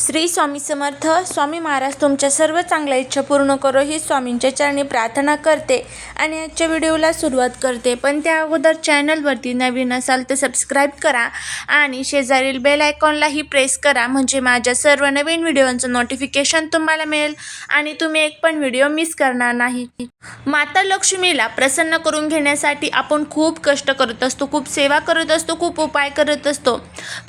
श्री स्वामी समर्थ स्वामी महाराज तुमच्या सर्व चांगल्या इच्छा पूर्ण करो ही स्वामींच्या चरणी प्रार्थना करते आणि आजच्या व्हिडिओला सुरुवात करते. पण त्या अगोदर चॅनलवरती नवीन असाल तर सबस्क्राईब करा आणि शेजारील बेल आयकॉनलाही प्रेस करा म्हणजे माझ्या सर्व नवीन व्हिडिओंचं नोटिफिकेशन तुम्हाला मिळेल आणि तुम्ही एक पण व्हिडिओ मिस करणार नाही. माता लक्ष्मीला प्रसन्न करून घेण्यासाठी आपण खूप कष्ट करत असतो खूप सेवा करत असतो खूप उपाय करत असतो.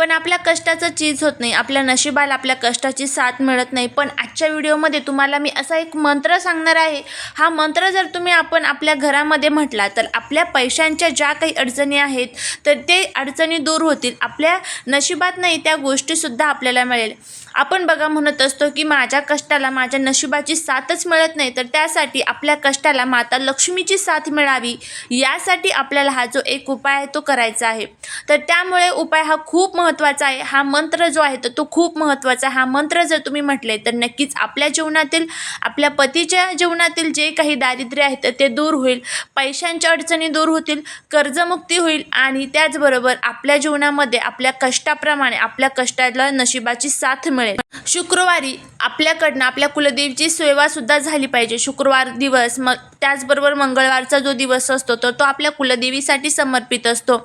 पण आपल्या कष्टाचं चीज होत नाही. आपल्या नशिबाला आपल्या कष्टाची साथ मिळत नाही. पण आजच्या व्हिडिओमध्ये तुम्हाला मी असा एक मंत्र सांगणार आहे. हा मंत्र जर तुम्ही आपण आपल्या घरामध्ये म्हटला तर आपल्या पैशांच्या ज्या काही अडचणी आहेत तर ते अडचणी दूर होतील. आपल्या नशिबात नाही त्या गोष्टीसुद्धा आपल्याला मिळेल. आपण बघा म्हणत असतो की माझ्या कष्टाला माझ्या नशिबाची साथच मिळत नाही तर त्यासाठी आपल्या कष्टाला माता लक्ष्मीची साथ मिळावी. यासाठी आपल्याला हा जो एक उपाय आहे तो करायचा आहे. तर त्यामुळे उपाय हा खूप महत्त्वाचा महत्त्वाचा आहे. हा मंत्र जो आहे तर तो खूप महत्त्वाचा हा मंत्र जर तुम्ही म्हटले तर नक्कीच आपल्या जीवनातील आपल्या पतीच्या जीवनातील जे काही दारिद्र्य आहे तर ते दूर होईल. पैशांच्या अडचणी दूर होतील कर्जमुक्ती होईल आणि त्याचबरोबर आपल्या जीवनामध्ये आपल्या कष्टाप्रमाणे आपल्या कष्टाला नशिबाची साथ मिळेल. शुक्रवारी आपल्याकडनं आपल्या कुलदेवीची सेवासुद्धा झाली पाहिजे. शुक्रवार दिवस मग त्याचबरोबर मंगळवारचा जो दिवस असतो तर तो आपल्या कुलदेवीसाठी समर्पित असतो.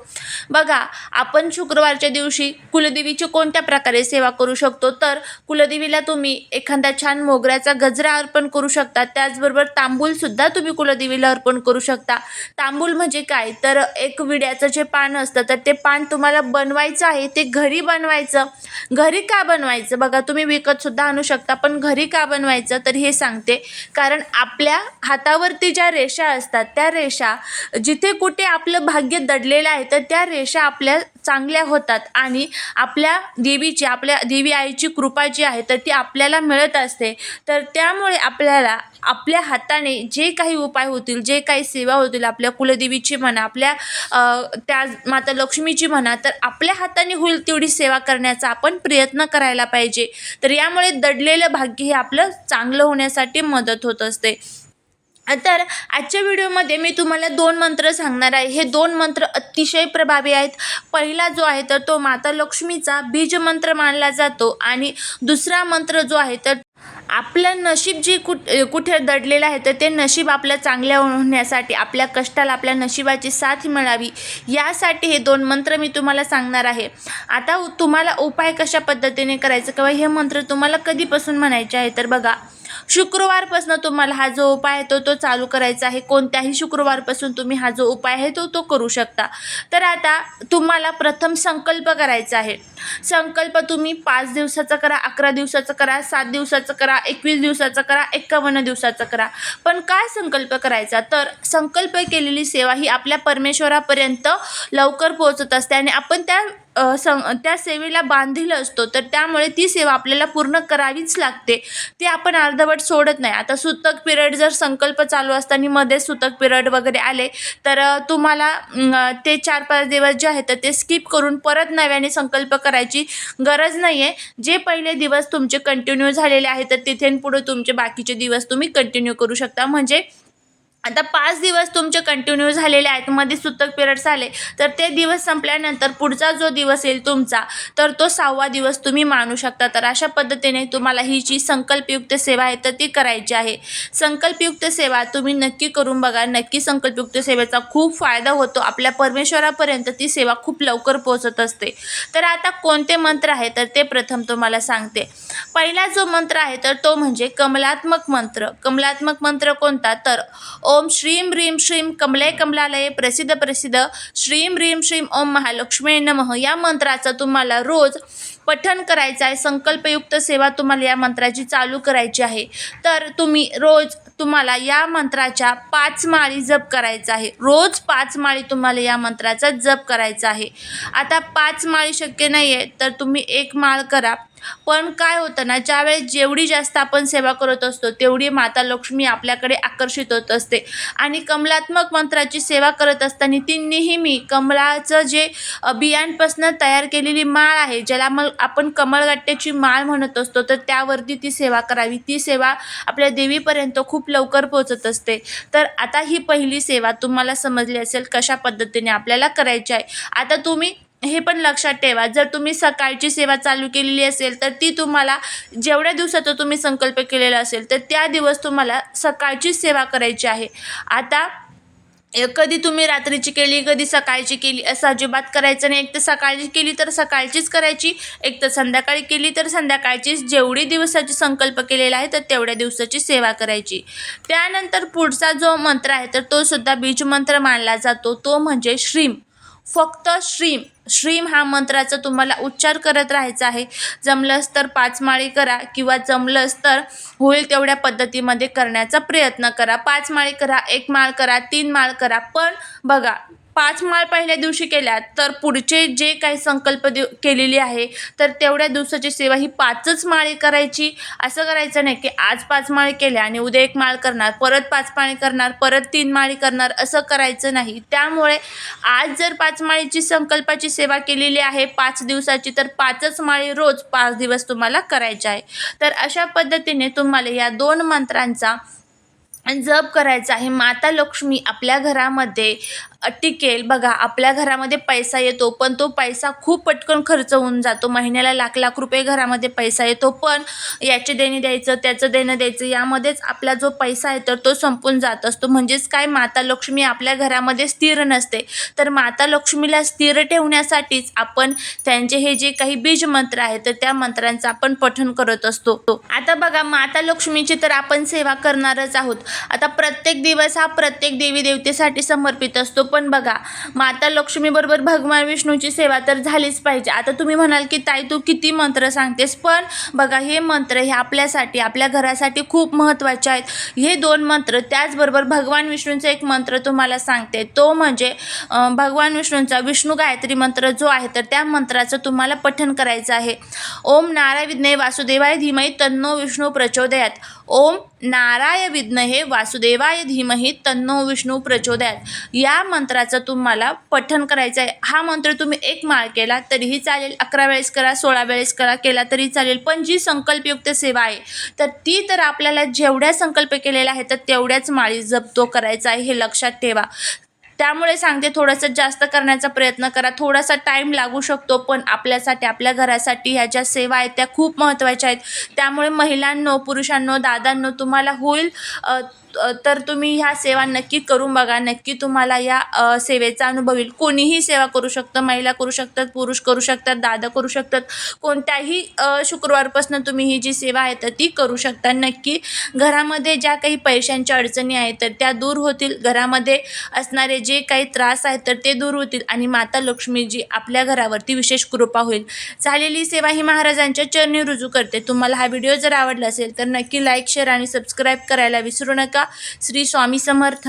बघा आपण शुक्रवारच्या दिवशी कुलदेवीची कोणत्या प्रकारे सेवा करू शकतो? तर कुलदेवीला तुम्ही एखादा छान मोगऱ्याचा गजरा अर्पण करू शकता. त्याचबरोबर तांबूलसुद्धा तुम्ही कुलदेवीला अर्पण करू शकता. तांबूल म्हणजे काय? तर एक विड्याचं जे पान असतं तर ते पान तुम्हाला बनवायचं आहे. ते घरी बनवायचं. घरी का बनवायचं? बघा तुम्ही विकतसुद्धा आणू शकता पण घरी का बनवायचं? तर हे सांगते. कारण आपल्या हातावरती ज्या रेषा असतात त्या रेषा जिथे कुठे आपलं भाग्य दडलेलं आहे तर त्या रेषा आपल्या चांगल्या होतात आणि आपल्या देवीची आपल्या देवी आईची कृपा जी आहे तर ती आपल्याला मिळत असते. तर त्यामुळे आपल्याला आपल्या हाताने जे काही उपाय होतील जे काही सेवा होतील आपल्या कुलदेवीची म्हणा आपल्या त्या माता लक्ष्मीची म्हणा तर आपल्या हाताने होईल तेवढी सेवा करण्याचा आपण प्रयत्न करायला पाहिजे. तर यामुळे दडलेलं भाग्य हे आपलं चांगलं होण्यासाठी मदत होत असते. तर आजच्या व्हिडिओमध्ये मी तुम्हाला दोन मंत्र सांगणार आहे. हे दोन मंत्र अतिशय प्रभावी आहेत. पहिला जो आहे तर तो माता लक्ष्मीचा बीज मंत्र मानला जातो आणि दुसरा मंत्र जो आहे तर आपलं नशीब जे कुठ कुठे दडलेलं आहे तर ते नशीब आपल्या चांगल्या होण्यासाठी आपल्या कष्टाला आपल्या नशिबाची साथ मिळावी. यासाठी हे दोन मंत्र मी तुम्हाला सांगणार आहे. आता उ- तुम्हाला उपाय कशा पद्धतीने करायचं किंवा हे मंत्र तुम्हाला कधीपासून म्हणायचे आहे तर बघा. शुक्रवारपासून तुम्हाला हा जो उपाय आहे तो तो चालू करायचा आहे. कोणत्याही शुक्रवारपासून तुम्ही हा जो उपाय आहे तो तो करू शकता. तर आता तुम्हाला प्रथम संकल्प करायचा आहे. संकल्प तुम्ही पाच दिवसाचा करा अकरा दिवसाचा करा सात दिवसाचा करा एकवीस दिवसाचा करा एक्कावन्न दिवसाचा करा. पण काय संकल्प करायचा? तर संकल्प केलेली सेवा ही आपल्या परमेश्वरापर्यंत लवकर पोहोचत असते आणि आपण त्या सं त्या सेवेला बांधील असतो तर त्यामुळे ती सेवा आपल्याला पूर्ण करावीच लागते. ती आपण अर्धवट सोडत नाही. आता सुतक पिरियड जर संकल्प चालू असताना मध्ये सुतक पिरियड वगैरे आले तर तुम्हाला ते चार पाच दिवस जे आहेत तर ते स्किप करून परत नव्याने संकल्प करायची गरज नाही आहे जे पहिले दिवस तुमचे कंटिन्यू झालेले आहेत तर तिथे पुढे तुमचे बाकीचे दिवस तुम्ही कंटिन्यू करू शकता. म्हणजे आता पाच दिवस तुमचे कंटिन्यू झालेले आहेत मध्ये सुतक पिरियड्स आले तर ते दिवस संपल्यानंतर पुढचा जो दिवस येईल तुमचा तर तो सहावा दिवस तुम्ही मानू शकता. तर अशा पद्धतीने तुम्हाला ही जी संकल्पयुक्त सेवा आहे तर ती करायची आहे. संकल्पयुक्त सेवा तुम्ही नक्की करून बघा. नक्की संकल्पयुक्त सेवेचा खूप फायदा होतो. आपल्या परमेश्वरापर्यंत ती सेवा खूप लवकर पोहोचत असते. तर आता कोणते मंत्र आहे तर ते प्रथम तुम्हाला सांगते. पहिला जो मंत्र आहे तर तो म्हणजे कमलात्मक मंत्र. कमलात्मक मंत्र कोणता? तर ओम श्रीं ह्रीं श्रीम कमले कमलालये प्रसिद्ध प्रसिद्ध. श्रीं ह्रीं श्रीम ओम महालक्ष्मी नमः. या मंत्राचं तुम्हाला रोज पठन करायचं आहे. संकल्पयुक्त सेवा तुम्हाला या मंत्राची चालू करायची आहे. तर तुम्ही रोज तुम्हाला या मंत्राच्या पाच माळी जप करायचा आहे. रोज पाच माळी तुम्हाला या मंत्राचा जप करायचा आहे. आता पाच माळी शक्य नाही आहे तर तुम्ही एक माळ करा. पण काय होतं ना ज्यावेळेस जेवढी जास्त आपण सेवा करत असतो तेवढी माता लक्ष्मी आपल्याकडे आकर्षित होत असते. आणि कमलात्मक मंत्राची सेवा करत असताना ती नेहमी कमळाचं जे बियाणपासनं बियांपासनं तयार केलेली माळ आहे ज्याला मग आपण कमळगट्ट्याची माळ म्हणत असतो तर त्यावरती ती सेवा करावी. ती सेवा आपल्या देवीपर्यंत खूप लवकर पोहोचत असते. तर आता ही पहिली सेवा तुम्हाला समजली असेल कशा पद्धतीने आपल्याला करायची आहे. आता तुम्ही हे पण लक्षात ठेवा. जर तुम्ही सकाळची सेवा चालू केलेली असेल तर ती तुम्हाला जेवढ्या दिवसाचा तुम्ही संकल्प केलेला असेल तर त्या दिवस तुम्हाला सकाळचीच सेवा करायची आहे. आता कधी तुम्ही रात्रीची केली कधी सकाळची केली असं अजिबात करायचं नाही. एक तर सकाळची केली तर सकाळचीच करायची. एक तर संध्याकाळी केली तर संध्याकाळचीच. जेवढी दिवसाची संकल्प केलेला आहे तर तेवढ्या दिवसाची सेवा करायची. त्यानंतर पुढचा जो मंत्र आहे तर तो सुद्धा मानला जातो. तो म्हणजे श्रीम. फक्त श्रीम. श्रीम हा मंत्राचा तुम्हाला उच्चार करत राहायचा आहे. जमलंच तर पाच माळी करा किंवा जमलंच तर होईल तेवढ्या पद्धतीमध्ये करण्याचा प्रयत्न करा. पाच माळी करा एक माळ करा तीन माळ करा. पण बघा पाच माळ पहिल्या दिवशी केल्या तर पुढचे जे काही संकल्प देव केलेली आहे तर तेवढ्या दिवसाची सेवा ही पाचच माळी करायची. असं करायचं नाही की आज पाच माळी केल्या आणि उद्या एक माळ करणार परत पाच माळी करणार परत तीन माळी करणार असं करायचं नाही. त्यामुळे आज जर पाच माळीची संकल्पाची सेवा केलेली आहे पाच दिवसाची तर पाचच माळी रोज पाच दिवस तुम्हाला करायचे आहे. तर अशा पद्धतीने तुम्हाला या दोन मंत्रांचा जप करायचा आहे. माता लक्ष्मी आपल्या घरामध्ये टिकेल. बघा आपल्या घरामध्ये पैसा येतो पण तो पैसा खूप पटकन खर्च होऊन जातो. महिन्याला लाख लाख रुपये घरामध्ये पैसा येतो पण याचे देणे द्यायचं त्याचं देणं द्यायचं यामध्येच आपला जो पैसा आहे तर तो संपून जात असतो. म्हणजेच काय? माता लक्ष्मी आपल्या घरामध्ये स्थिर नसते. तर माता लक्ष्मीला स्थिर ठेवण्यासाठीच आपण त्यांचे हे जे काही बीज मंत्र आहेत तर त्या मंत्रांचं आपण पठण करत असतो. आता बघा माता लक्ष्मीची तर आपण सेवा करणारच आहोत. आता प्रत्येक दिवस हा प्रत्येक देवी देवतेसाठी समर्पित असतो. पण बघा माता लक्ष्मीबरोबर भगवान विष्णूची सेवा तर झालीच पाहिजे. आता तुम्ही म्हणाल की ताई तू किती मंत्र सांगतेस? पण बघा हे मंत्र हे आपल्यासाठी आपल्या घरासाठी खूप महत्त्वाचे आहेत. हे दोन मंत्र त्याचबरोबर भगवान विष्णूचा एक मंत्र तुम्हाला सांगते. तो म्हणजे भगवान विष्णूंचा विष्णू गायत्री मंत्र जो आहे तर त्या मंत्राचं तुम्हाला पठण करायचं आहे. ओम नाराय विद्महे वासुदेवाय धीमय तन्नो विष्णू प्रचोदयात. ओम नाराय विद्महे वासुदेवाय धीमही तन्नो विष्णू प्रचोदयात. या मंत्राचं तुम्हाला पठण करायचं आहे. हा मंत्र तुम्ही एक माळ केला तरीही चालेल. अकरा वेळेस करा सोळा वेळेस करा केला तरी चालेल. पण जी संकल्पयुक्त सेवा आहे तर ती तर आपल्याला जेवढ्या संकल्प केलेल्या आहेत तर तेवढ्याच माळी जपतो करायचा आहे हे लक्षात ठेवा. त्यामुळे सांगते थोडंसं जास्त करण्याचा प्रयत्न करा. थोडासा टाईम लागू शकतो पण आपल्यासाठी आपल्या घरासाठी ह्या ज्या सेवा आहेत त्या खूप महत्त्वाच्या आहेत. त्यामुळे महिलांनो पुरुषांनो दादांनो तुम्हाला होईल तर तुम्ही ह्या सेवा नक्की करून बघा. नक्की तुम्हाला या सेवेचा अनुभव येईल. कोणीही सेवा करू शकतं. महिला करू शकतात पुरुष करू शकतात दादा करू शकतात. कोणत्याही शुक्रवारपासून तुम्ही ही जी सेवा आहे तर ती करू शकता. नक्की घरामध्ये ज्या काही पैशांच्या अडचणी आहेत तर त्या दूर होतील. घरामध्ये असणारे जे काही त्रास आहेत तर ते दूर होतील. आणि माता लक्ष्मीजी आपल्या घरावरती विशेष कृपा होईल. झालेली सेवा ही महाराजांच्या चरणी रुजू करते. तुम्हाला हा व्हिडिओ जर आवडला असेल तर नक्की लाईक शेअर आणि सबस्क्राईब करायला विसरू नका. श्री स्वामी समर्थ.